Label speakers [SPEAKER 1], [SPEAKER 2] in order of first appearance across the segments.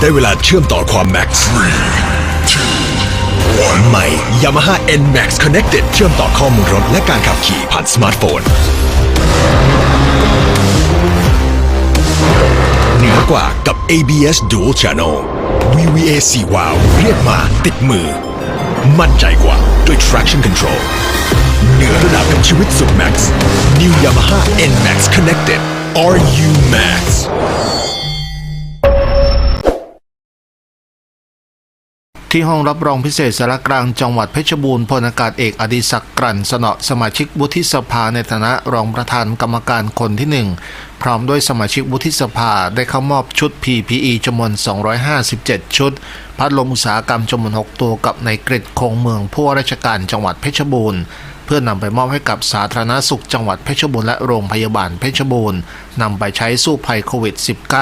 [SPEAKER 1] ได้เวลาเชื่อมต่อความแม็กซ์ใหม่ Yamaha N Max Connected เชื่อมต่อข้อมูลรถและการขับขี่ผ่านสมาร์ทโฟนเหนือกว่ากับ ABS Dual Channel VVA 4 Wow เรียกมาติดมือ มั่นใจกว่าด้วย traction control เหนือระดับกับชีวิตสุด Max New Yamaha N Max Connected RU Max
[SPEAKER 2] ที่ห้องรับรองพิเศษสารกลางจังหวัดเพชรบูรณ์พลอากาศเอกอดิศักดิ์กลั่นสนอสมาชิกวุฒิสภาในฐานะรองประธานกรรมการคนที่หนึ่งพร้อมด้วยสมาชิกวุฒิสภาได้เข้ามอบชุด PPE จำนวน 257 ชุด พัดลมอุตสาหกรรมจำนวน 6 ตัวกับในกริดคงเมืองผู้ว่าราชการจังหวัดเพชรบูรณ์ พื่อนำไปมอบให้กับสาธารณสุขจังหวัดเพชรบูรณ์และโรงพยาบาลเพชรบูรณ์นำไปใช้สู้ภัยโควิด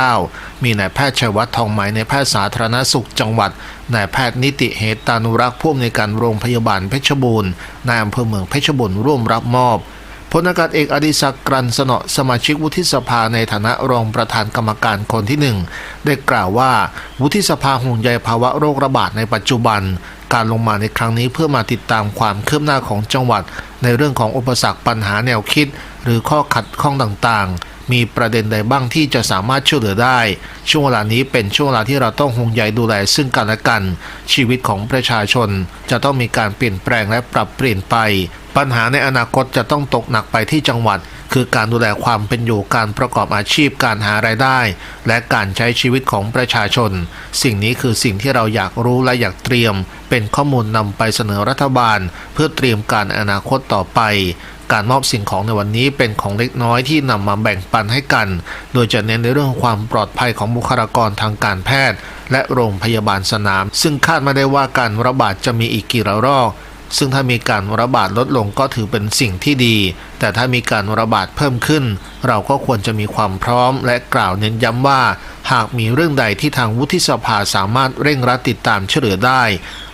[SPEAKER 2] -19 มีนายแพทย์ชัยวัฒน์ทองไหมในแพทย์สาธารณสุขจังหวัดนายแพทย์นิติเหตานุรักษ์ผู้อำนวยการโรงพยาบาลเพชรบูรณ์นายอำเภอเมืองเพชรบูรณ์ร่วมรับมอบพลอากาศเอกอดิศักดิ์กรันสนอสมาชิกวุฒิสภาในฐานะรองประธานกรรมการคนที่หนึ่งได้กล่าวว่า วุฒิสภาห่วงใยภาวะโรคระบาดในปัจจุบัน การลงมาในครั้งนี้เพื่อมาติดตามความคืบหน้าของจังหวัด ในเรื่องของอุปสรรคปัญหาแนวคิด หรือข้อขัดข้องต่างๆ มีประเด็นใดบ้างที่จะสามารถช่วยเหลือได้ ช่วงเวลานี้เป็นช่วงเวลาที่เราต้องห่วงใยดูแลซึ่งกันและกัน ชีวิตของประชาชน จะต้องมีการเปลี่ยนแปลงและปรับเปลี่ยนไป ปัญหาในอนาคตจะต้องตกหนักไปที่จังหวัด คือการดูแลความเป็นอยู่การประกอบอาชีพการหารายได้ และการใช้ชีวิตของประชาชน สิ่งนี้คือสิ่งที่เราอยากรู้และอยากเตรียม เป็นข้อมูลนำไปเสนอรัฐบาล เพื่อเตรียมการอนาคตต่อไปการมอบสิ่งของในวันนี้เป็นของเล็กน้อยที่นำมาแบ่งปันให้กัน โดยจะเน้นในเรื่องของความปลอดภัยของบุคลากรทางการแพทย์ และโรงพยาบาลสนาม ซึ่งคาดไม่ได้ว่าการระบาดจะมีอีกกี่ระลอก ซึ่งถ้ามีการระบาดลดลงก็ถือเป็นสิ่งที่ดี แต่ถ้ามีการระบาดเพิ่มขึ้น เราก็ควรจะมีความพร้อมและกล่าวเน้นย้ำว่า หากมีเรื่องใดที่ทางวุฒิสภาสามารถเร่งรัดติดตามช่วยเหลือได้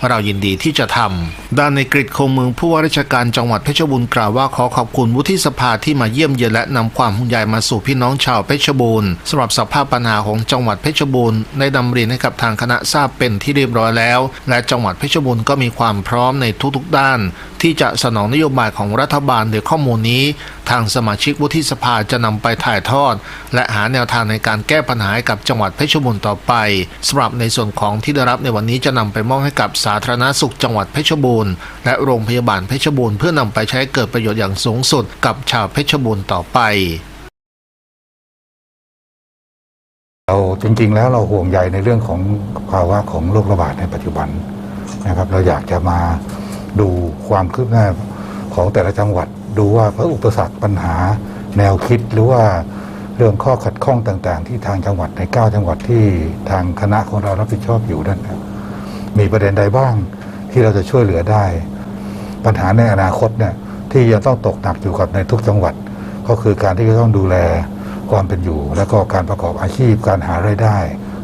[SPEAKER 2] เรายินดีที่จะทำด้านในกริดคงเมืองผู้ว่าราชการจังหวัดเพชรบูรณ์กล่าวว่าขอขอบคุณวุฒิสภาที่มาเยี่ยมเยียนและนำความห่วงใยมาสู่พี่น้องชาวเพชรบูรณ์สำหรับสภาพปัญหาของจังหวัดเพชรบูรณ์ได้นำเรียนให้กับทางคณะทราบเป็นที่เรียบร้อยแล้ว และจังหวัดเพชรบูรณ์ก็มีความพร้อมในทุกๆด้าน ที่จะสนองนโยบายของรัฐบาลโดยข้อมูลนี้ทางสมาชิกวุฒิสภาจะนำไปถ่ายทอด และหาแนวทางในการแก้ปัญหาให้กับจังหวัดเพชรบูรณ์ต่อไปสำหรับในส่วนของที่ได้รับในวันนี้จะนำไปมอบให้กับสาธารณสุขจังหวัดเพชรบูรณ์และโรงพยาบาลเพชรบูรณ์เพื่อนำไปใช้เกิดประโยชน์อย่างสูงสุดกับชาวเพชรบูรณ์ต่อไป
[SPEAKER 3] เราจริงๆ แล้วเราห่วงใยในเรื่องของภาวะของโรคระบาดในปัจจุบันนะครับ เราอยากจะมาดูความคืบหน้าของแต่ละจังหวัด ดูว่าพระอุปสรรคปัญหาแนวคิดหรือว่าเรื่องข้อขัดข้องต่าง ๆ ที่ทางจังหวัดใน 9 จังหวัดที่ทางคณะของเรารับผิดชอบอยู่นั่นนะมีประเด็นใดบ้างที่เราจะช่วยเหลือได้ ปัญหาในอนาคตเนี่ยที่ยังต้องตกหนักอยู่กับในทุกจังหวัด ก็คือการที่จะต้องดูแลความเป็นอยู่ และก็การประกอบอาชีพการหารายได้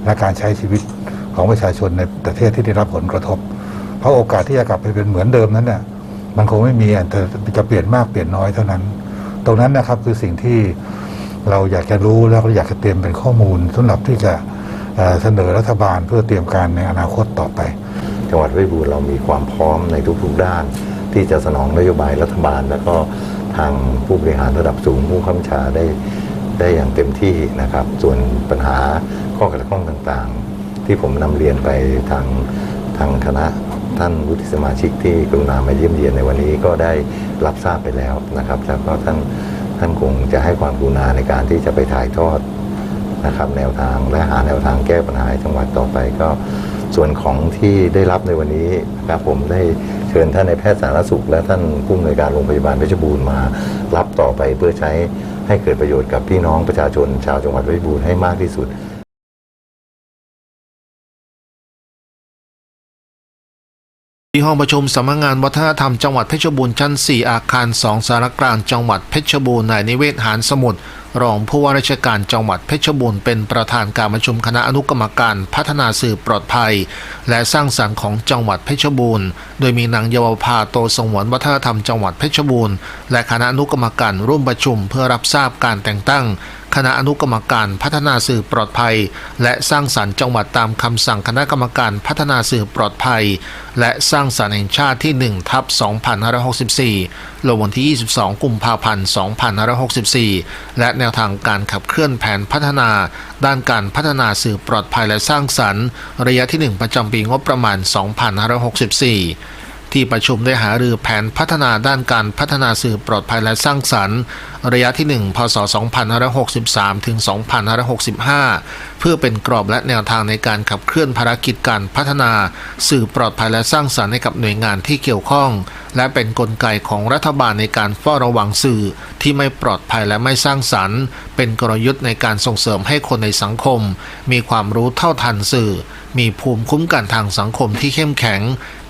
[SPEAKER 3] และการใช้ชีวิตของประชาชนในประเทศที่ได้รับผลกระทบ เพราะโอกาสที่จะกลับไปเป็นเหมือนเดิมนั้นเนี่ย มันคงไม่มีแต่จะเปลี่ยนมากเปลี่ยนน้อยเท่านั้น ตรงนั้นนะครับคือสิ่งที่เราอยากจะรู้แล้วก็อยากจะเตรียมเป็นข้อมูลสำหรับที่จะเสนอรัฐบาลเพื่อเตรียมการในอนาคตต่อไป
[SPEAKER 4] จังหวัดเพชรบูรณ์เรามีความพร้อมในทุกๆด้าน ที่จะสนองนโยบายรัฐบาล และก็ทางผู้บริหารระดับสูงผู้ข้าราชาได้ได้อย่างเต็มที่นะครับ ส่วนปัญหาข้อขัดข้องต่างๆ ที่ผมนำเรียนไปทางทางคณะ ท่านวุฒิสมาชิกที่กรุณามาเยี่ยมเยียนในวันนี้ก็ได้รับทราบไปแล้วนะครับแล้วก็ท่านท่านคงจะให้ความกรุณาในการที่จะไปถ่ายทอดนะครับแนวทางและหาแนวทางแก้ปัญหาจังหวัดต่อไปก็ส่วนของที่ได้รับในวันนี้นะครับผมได้เชิญท่านในแพทย์สาธารณสุข และท่านผู้อำนวยการโรงพยาบาลเพชรบูรณ์มารับต่อไปเพื่อใช้ให้เกิดประโยชน์กับพี่น้องประชาชนชาวจังหวัดเพชรบูรณ์ให้มากที่สุด
[SPEAKER 2] ที่ห้องประชุมสำนักงานวัฒนธรรมจังหวัดเพชรบูรณ์ชั้น 4 อาคาร 2 สารกลางจังหวัดเพชรบูรณ์นายนิเวศหานสมุทรรองผู้ว่าราชการจังหวัดเพชรบูรณ์เป็นประธานการประชุมคณะอนุกรรมการพัฒนาสื่อปลอดภัย และสร้างสรรค์ของจังหวัดเพชรบูรณ์ โดยมีนางเยาวภาโตสงวนวัฒนธรรมจังหวัดเพชรบูรณ์และคณะอนุกรรมการร่วมประชุมเพื่อรับทราบการแต่งตั้ง คณะอนุกรรมการพัฒนาสื่อปลอดภัย และสร้างสรรค์จังหวัดตามคำสั่งคณะกรรมการพัฒนาสื่อปลอดภัย และสร้างสรรค์แห่งชาติที่1ทับ2564 ลงวันที่ 22 กุมภาพันธ์ 2564 และแนวทางการขับเคลื่อนแผนพัฒนา ด้านการพัฒนาสื่อปลอดภัยและสร้างสรรค์ ระยะที่ 1 ประจำปีงบประมาณ 2564 ที่ประชุมได้หารือแผนพัฒนาด้านการพัฒนาสื่อปลอดภัยและสร้างสรรค์ ระยะที่ 1 พศ 2563 ถึง 2565 เพื่อเป็นกรอบและแนวทางในการขับเคลื่อนภารกิจการพัฒนาสื่อปลอดภัยและสร้างสรรค์ให้กับหน่วยงานที่เกี่ยวข้อง และเป็นนกลไกของรัฐบาลในการเฝ้าระวังสื่อที่ไม่ปลอดภัยและไม่สร้างสรรค์ เป็นกลยุทธ์ในการส่งเสริมให้คนในสังคม มีความรู้เท่าทันสื่อ มีภูมิคุ้มกันทางสังคมที่เข้มแข็ง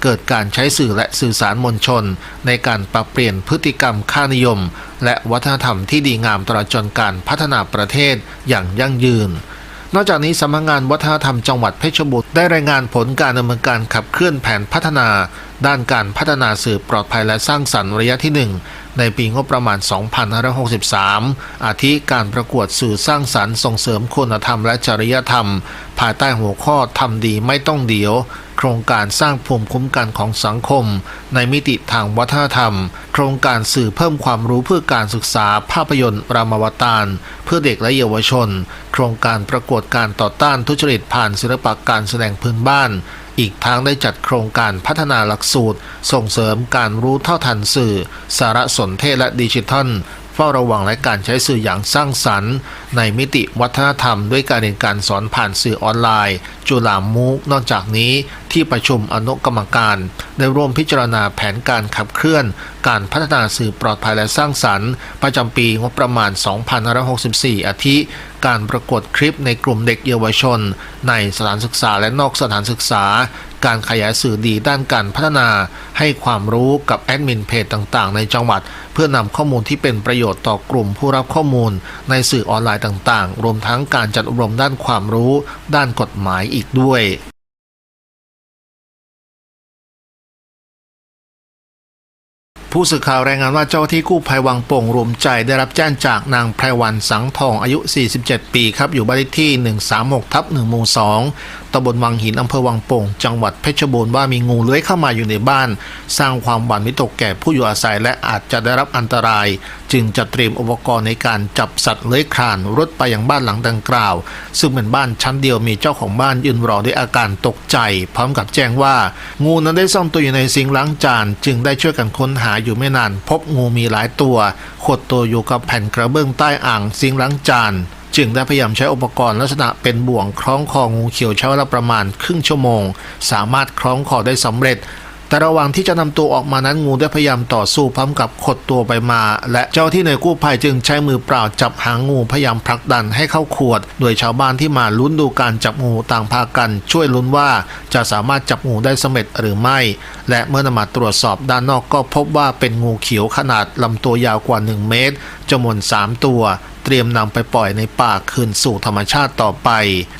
[SPEAKER 2] เกิดการใช้สื่อและสื่อสารมวลชน ในการปรับเปลี่ยนพฤติกรรมค่านิยม และวัฒนธรรมที่ดีงามตลอดจนการพัฒนาประเทศอย่างยั่งยืนนอกจากนี้สำนักงานวัฒนธรรมจังหวัดเพชรบูรณ์ได้รายงานผลการดำเนินการขับเคลื่อนแผนพัฒนา ด้านการพัฒนาสื่อปลอดภัยและสร้างสรรค์ระยะที่ 1 ในปีงบประมาณ 2563 อาทิการประกวดสื่อสร้างสรรค์ส่งเสริมคุณธรรมและจริยธรรม ภายใต้หัวข้อทำดีไม่ต้องเดียว โครงการสร้างภูมิคุ้มกันของสังคม ในมิติทางวัฒนธรรม โครงการสื่อเพิ่มความรู้เพื่อการศึกษาภาพยนตร์รามาวตารเพื่อเด็กและเยาวชน โครงการประกวดการต่อต้านทุจริตผ่านศิลปะการแสดงพื้นบ้านอีกทั้งได้จัดโครงการพัฒนาหลักสูตร ส่งเสริมการรู้เท่าทันสื่อ สารสนเทศและดิจิทัลเฝ้าระวังและการใช้สื่ออย่างสร้างสรรค์ ในมิติวัฒนธรรมด้วยการเรียนการสอนผ่านสื่อออนไลน์ จุฬามูกนอกจากนี้ที่ประชุมอนุกรรมการ ได้ร่วมพิจารณาแผนการขับเคลื่อน การพัฒนาสื่อปลอดภัยและสร้างสรรค์ ประจำปีงบประมาณ 2564 อาทิ การประกวดคลิปในกลุ่มเด็กเยาวชน ในสถานศึกษาและนอกสถานศึกษา การขยายสื่อดีด้านการพัฒนา ให้ความรู้กับแอดมินเพจต่างๆ ในจังหวัด เพื่อนำข้อมูลที่เป็นประโยชน์ต่อกลุ่มผู้รับข้อมูล ในสื่อออนไลน์ต่างๆ รวมทั้งการจัดอบรมด้านความรู้ ด้านกฎหมายอีกด้วยผู้สื่อข่าวรายงานว่าเจ้าที่กู้ภัยวังโป่งรวมใจได้รับแจ้งจากนางไพรวันสังทองอายุ 47 ปีครับ อยู่บ้านเลขที่ 136ทับ1หมู่2 ตำบลวังหินอำเภอวังโป่ง จังหวัดเพชรบูรณ์ว่ามีงูเลื้อยเข้ามาอยู่ในบ้าน สร้างความหวาดวิตกแก่ผู้อยู่อาศัยและอาจจะได้รับอันตราย จึงจะเตรียมอุปกรณ์ในการจับสัตว์เลื้อยคลานรถไปยังบ้านหลังดังกล่าว ซึ่งเป็นบ้านชั้นเดียวมีเจ้าของบ้านยืนรอด้วยอาการตกใจ พร้อมกับแจ้งว่า งูนั้นได้ซ่อนตัวอยู่ในซิงล้างจาน จึงได้ช่วยกันค้นหาอยู่ไม่นาน พบงูมีหลายตัวขดตัวอยู่กับแผ่นกระเบื้องใต้อ่างซิงล้างจาน จึงได้พยายามใช้อุปกรณ์ลักษณะเป็นบ่วงคล้องคองูเขียวใช้เวลาประมาณครึ่งชั่วโมง สามารถคล้องคอได้สำเร็จ แต่ระหว่างที่จะนำตัวออกมานั้นงูได้พยายามต่อสู้พร้อมกับขดตัวไปมา และเจ้าที่ในวยกู้ภัยจึงใช้มือเปล่าจับหางงูพยายามผลักดันให้เข้าขวด โดยชาวบ้านที่มาลุ้นดูการจับงูต่างพากัน ช่วยลุ้นว่าจะสามารถจับงูได้สำเร็จหรือไม่ และเมื่อนำมาตรวจสอบด้านนอกก็พบว่าเป็นงูเขียวขนาดลำตัวยาวกว่า 1 เมตรจำนวน3ตัว เตรียมนำไปปล่อยในป่าคืนสู่ธรรมชาติต่อไป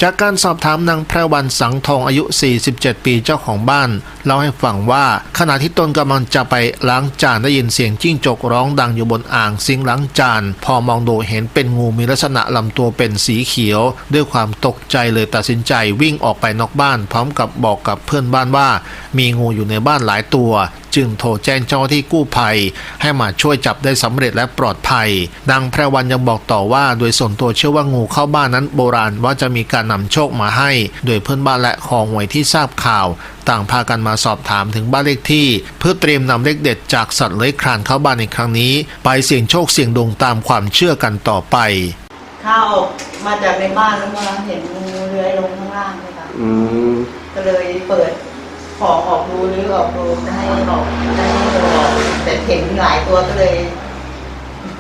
[SPEAKER 2] จากการสอบถามนางแพรวันสังทองอายุ 47 ปีเจ้าของบ้านเล่าให้ฟังว่าขณะที่ตนกำลังจะไปล้างจานได้ยินเสียงจิ้งจกร้องดังอยู่บนอ่างซิงล้างจาน พอมองดูเห็นเป็นงูมีลักษณะลำตัวเป็นสีเขียว ด้วยความตกใจเลยตัดสินใจวิ่งออกไปนอกบ้าน พร้อมกับบอกกับเพื่อนบ้านว่า มีงูอยู่ในบ้านหลายตัว จึงโทรแจ้งเจ้าหน้าที่กู้ภัย ให้มาช่วยจับได้สำเร็จและปลอดภัยดังแพรวันยังบอกต่อว่า โดยส่วนตัวเชื่อว่างูเข้าบ้านนั้นโบราณว่าจะมีการนำโชคมาให้ โดยเพื่อนบ้านและคอหวยที่ทราบข่าว ต่างพากันมาสอบถามถึงบ้านเลขที่ เพื่อเตรียมนำเลขเด็ดจากสัตว์เลื้อยคลานเข้าบ้านในครั้งนี้ ไปเสี่ยงโชคเสี่ยงดวงตามความเชื่อกันต่อไป
[SPEAKER 5] ข้าวออกมาจากในบ้านแล้วมาเห็นงูเลื้อยลงข้างล่างเลยค่ะ
[SPEAKER 6] อืม
[SPEAKER 5] ก็เลยเปิด ของออกดูหรือออกดูจะให้ออกจะให้ดูออกแต่เห็นหลายตัวก็เลย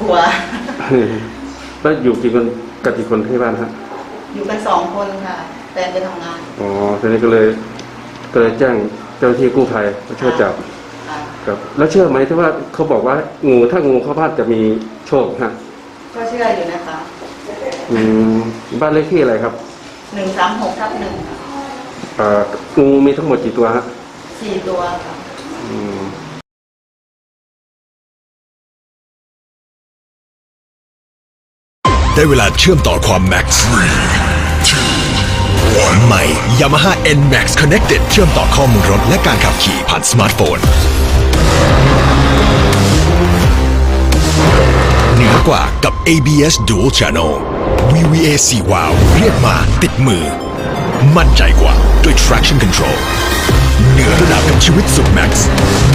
[SPEAKER 5] กลัว
[SPEAKER 6] แล้วอยู่กี่คนกับกี่คนที่บ้านฮะ
[SPEAKER 5] อยู่กันสองคนค่ะแฟนไปทำงาน
[SPEAKER 6] อ๋อทีนี้ก็เลยก็เลยแจ้งเจ้าหน้าที่กู้ภัยมาช่วยจับ
[SPEAKER 5] ค่ะ
[SPEAKER 6] ครับ แล้วเชื่อไหมที่ว่าเขาบอกว่างูถ้างูเข้าบ้านจะมีโชคฮะ
[SPEAKER 5] ก็เชื่ออยู่นะคะ
[SPEAKER 6] อืมบ้านเลขที่อะไรครับ
[SPEAKER 5] หนึ่งสามหกทับหนึ่งค่ะ
[SPEAKER 6] อ่า งูมีทั้งหมดกี่ตัวฮะ
[SPEAKER 5] สี่ตัวค่ะ
[SPEAKER 6] อืม
[SPEAKER 1] ไได้เวลาเชื่อมต่อความแม็กซ์ใหม่ Yamaha N Max Connected เชื่อมต่อข้อมูลรถและการขับขี่ผ่านสมาร์ทโฟนเหนือกว่ากับ ABS Dual Channel VVA 4 Wow เรียกมาติดมือ มั่นใจกว่าด้วย traction control เหนือระดับกับชีวิตสุด max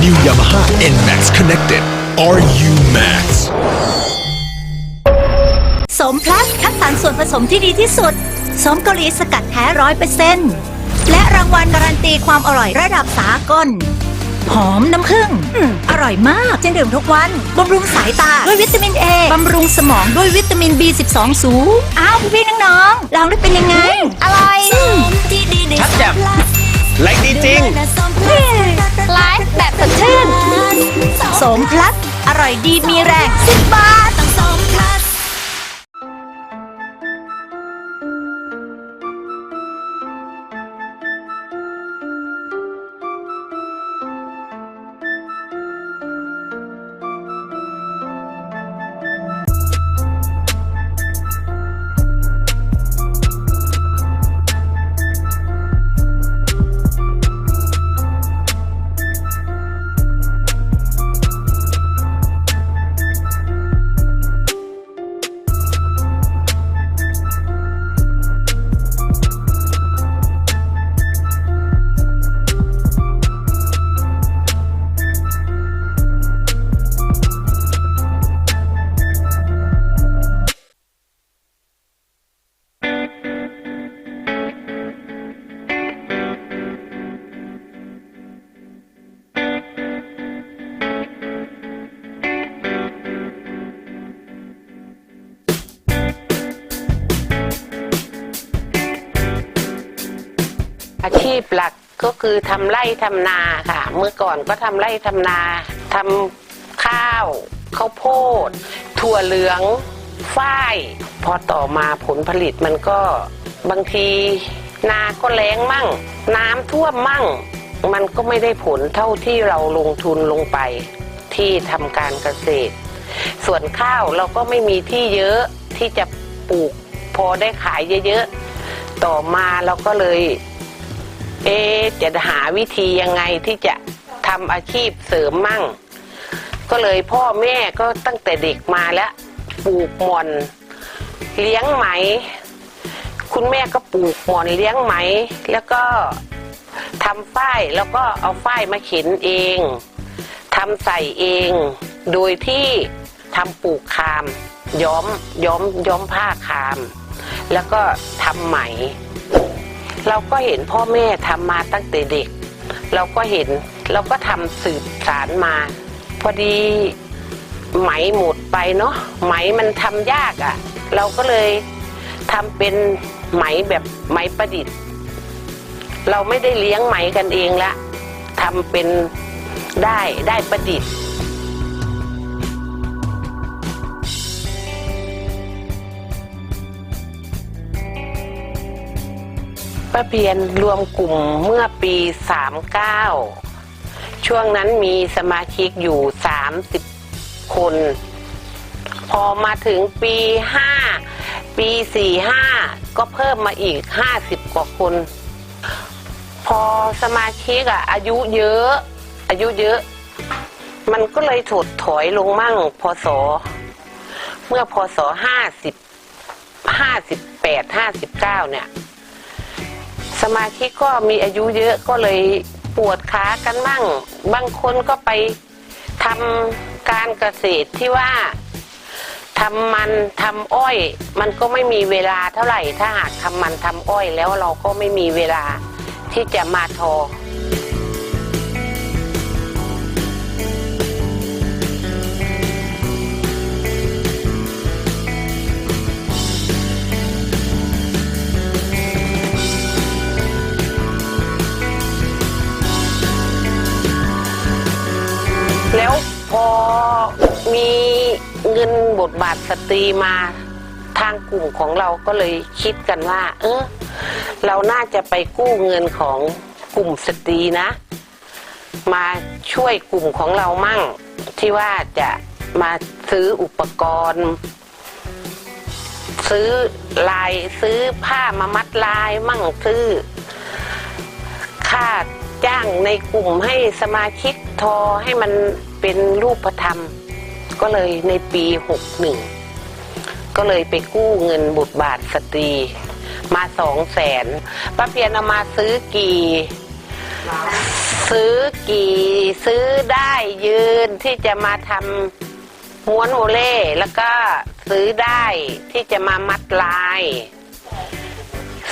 [SPEAKER 1] New Yamaha N Max Connected RU Max
[SPEAKER 7] สมพลัสคัดสรรส่วนผสมที่ดีที่สุด สมเกาหลีสกัดแท้ร้อยเปอร์เซ็นต์และรางวัลการันตีความอร่อยระดับสากล หอมน้ำผึ้งอืมอร่อยมากจึงดื่มทุกวันบำรุงสายตาด้วยวิตามินเอบำรุงสมองด้วยวิตามิน B12 สูงอ้าวพี่ น้องๆ ลองได้เป็นยังไง อร่อยชัดแจ่มไลค์ดีจริง ไลฟ์แบบสดชื่น สมพลัสอร่อยดีมีแรงสิบบาท
[SPEAKER 8] คือทำไร่ทำนาค่ะ เมื่อก่อนก็ทำไร่ทำนาทำข้าวข้าวโพด ถั่วเหลืองฝ้าย พอต่อมาผลผลิตมันก็บางที นาก็แล้งมั่ง น้ำท่วมมั่ง มันก็ไม่ได้ผลเท่าที่เราลงทุนลงไป ที่ทำการเกษตร ส่วนข้าวเราก็ไม่มีที่เยอะที่จะปลูกพอได้ขายเยอะๆ ต่อมาเราก็เลย เอจะหาวิธียังไงที่จะทำอาชีพเสริมมั่ง ก็เลยพ่อแม่ก็ตั้งแต่เด็กมาแล้วปลูกหม่อน เลี้ยงไหม คุณแม่ก็ปลูกหม่อนเลี้ยงไหม แล้วก็ทำฝ้ายแล้วก็เอาฝ้ายมาเข็นเองทำใส่เอง โดยที่ทำปลูกคาม ย้อมย้อมย้อมผ้าคาม แล้วก็ทำไหม เราก็เห็นพ่อแม่ทำมาตั้งแต่เด็ก เราก็เห็นเราก็ทำสืบสารมา พอดีไหมหมดไปเนาะไหมมันทำยากอะ่ะ เราก็เลยทำเป็นไหมแบบไหมประดิษฐ์ เราไม่ได้เลี้ยงไหมกันเองละทำเป็นได้ได้ประดิษฐ์ ป้าเพียนรวมกลุ่มเมื่อปี 39 ช่วงนั้นมีสมาชิกอยู่ 30 คน พอมาถึงปี 5 ปี 45 ก็เพิ่มมาอีก 50 กว่าคน พอสมาชิกอะอายุเยอะ อายุเยอะ มันก็เลยถดถอยลงมั่งพศ เมื่อพศ 50 58 59 เนี่ย สมาชิกก็มีอายุเยอะก็เลยปวดขากันมั่งบางคนก็ไปทำการเกษตรที่ว่าทำมันทำอ้อย มันก็ไม่มีเวลาเท่าไหร่ ถ้าหากทำมันทำอ้อยแล้วเราก็ไม่มีเวลาที่จะมาทอ แล้วพอมีเงินบทบาทสตรีมาทางกลุ่มของเราก็เลยคิดกันว่า เออเราน่าจะไปกู้เงินของกลุ่มสตรีนะ มาช่วยกลุ่มของเรามั่ง ที่ว่าจะมาซื้ออุปกรณ์ ซื้อลายซื้อผ้ามามัดลายมั่งซื้อค่า จ้างในกลุ่มให้สมาชิกทอให้มันเป็นรูปธรรม ก็เลยในปีหกหนึ่งก็เลยไปกู้เงินบุตรบาทสตรี มาสองแสนป้าเพียนเอามาซื้อกี่ ซื้อกี่ ซื้อได้ยืนที่จะมาทำม้วนโอเล่แล้วก็ซื้อได้ที่จะมามัดลาย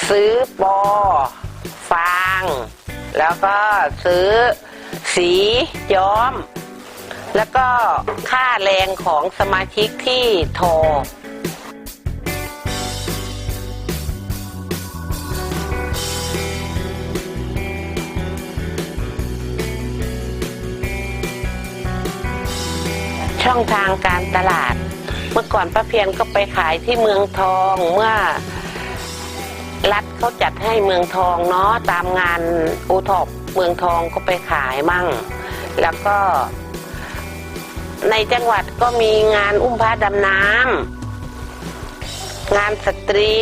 [SPEAKER 8] ซื้อปอ ฟาง แล้วก็ซื้อสีย้อม แล้วก็ค่าแรงของสมาชิกที่ทอช่องทางการตลาด เมื่อก่อนป้าเพียนก็ไปขายที่เมืองทองเมื่อ รัฐเขาจัดให้เมืองทองเนาะตามงานโอท็อปเมืองทองก็ไปขายมั่ง แล้วก็ ในจังหวัดก็มีงานอุ้มพระดำน้ำงานสตรี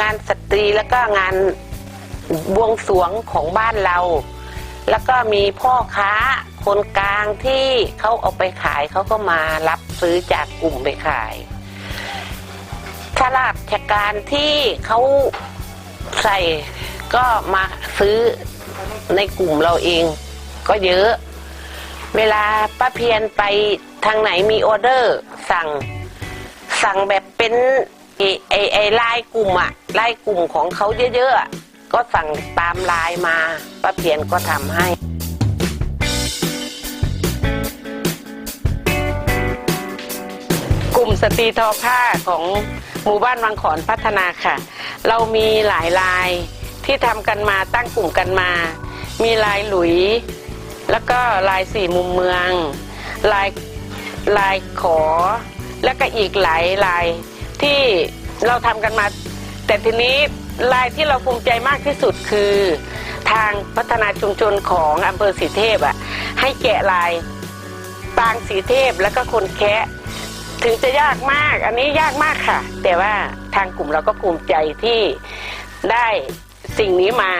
[SPEAKER 8] งานสตรีแล้วก็งานบวงสวงของบ้านเรา แล้วก็มีพ่อค้าคนกลางที่เขาเอาไปขายเขาก็มารับซื้อจากกลุ่มไปขาย ข้าราชการที่เขาใส่ก็มาซื้อในกลุ่มเราเอง ก็เยอะ เวลาป้าเพียนไปทางไหนมีออเดอร์สั่ง สั่งแบบเป็นไอไอไอ้ลายกลุ่มอะไลายกลุ่มของเขาเยอะๆ ก็สั่งตามไลายมาป้าเพียนก็ทำให้กลุ่มสตรีทอผ้าของ หมู่บ้านวังขอนพัฒนาค่ะ เรามีหลายลายที่ทำกันมาตั้งกลุ่มกันมา มีลายหลุย แล้วก็ลายสี่มุมเมือง ลายลายขอ แล้วก็อีกหลายลายที่เราทำกันมา แต่ทีนี้ลายที่เราภูมิใจมากที่สุดคือ ทางพัฒนาชุมชนของอำเภอสีเทพอะให้แกะลายปางสีเทพแล้วก็คนแคะ ถึงจะยากมาก อันนี้ยากมากค่ะ แต่ว่าทางกลุ่มเราก็ภูมิใจที่ได้สิ่งนี้มา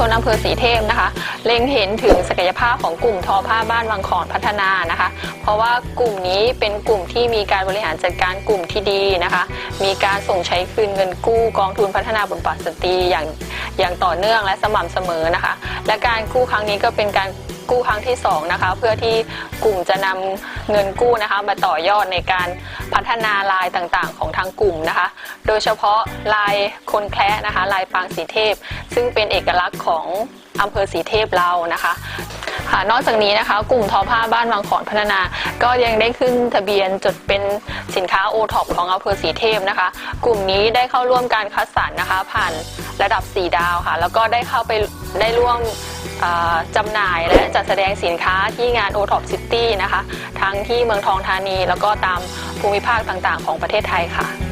[SPEAKER 9] ชนอำเภอสีเทพนะคะ เล็งเห็นถึงศักยภาพของกลุ่มทอผ้าบ้านวังขอนพัฒนานะคะ เพราะว่ากลุ่มนี้เป็นกลุ่มที่มีการบริหารจัดการกลุ่มที่ดีนะคะ มีการส่งใช้คืนเงินกู้กองทุนพัฒนาบทบาทสตรีอย่างอย่างต่อเนื่องและสม่ำเสมอนะคะ และการกู้ครั้งนี้ก็เป็นการ กู้ครั้งที่สองนะคะเพื่อที่กลุ่มจะนำเงินกู้นะคะ มาต่อยอดในการพัฒนาลายต่างๆ ของทางกลุ่มนะคะ โดยเฉพาะลายคนแคระนะคะ ลายปางสีเทพ ซึ่งเป็นเอกลักษณ์ของอำเภอสีเทพเรานะคะ ค่ะ นอกจากนี้นะคะ กลุ่มทอผ้าบ้านวังขอนพัฒนา ก็ยังได้ขึ้นทะเบียนจดเป็นสินค้าโอท็อปของอำเภอสีเทพนะคะ กลุ่มนี้ได้เข้าร่วมการคัดสรรนะคะ ผ่านระดับ 4 ดาวค่ะ แล้วก็ได้เข้าไปได้ร่วมจำหน่ายและจัดแสดงสินค้าที่งาน o t o p City นะคะ ทั้งที่เมืองทองธานี แล้วก็ตามภูมิภาคต่างๆ ของประเทศไทยค่ะ